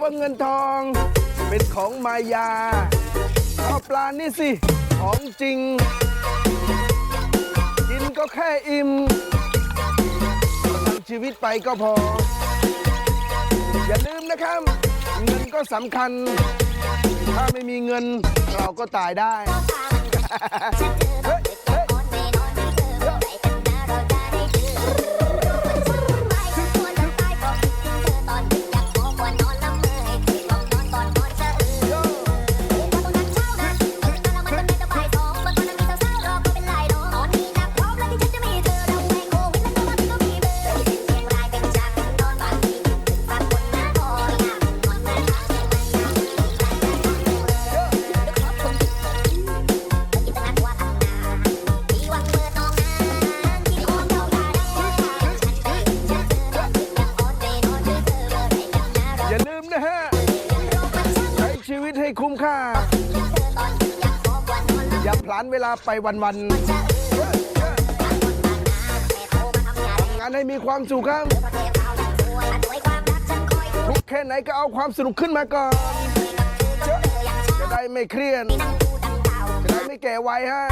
ว่าเงินทอง เป็นของมายาข้าวปลานี่สิ ของจริง กินก็แค่อิ่มประทังชีวิตไปก็พอ อย่าลืมนะครับ เงินก็สำคัญ ถ้าไม่มีเงินเราก็ตายได้ เฮ้ยเฮ้ย ให้คุ้มค่า อย่าพลันเวลาไปวันๆทำงานให้มีความสุขครับทุกแค่ไหนก็เอาความสนุกขึ้นมาก่อน จะได้ไม่เครียดจะได้ไม่แก่ไวฮะ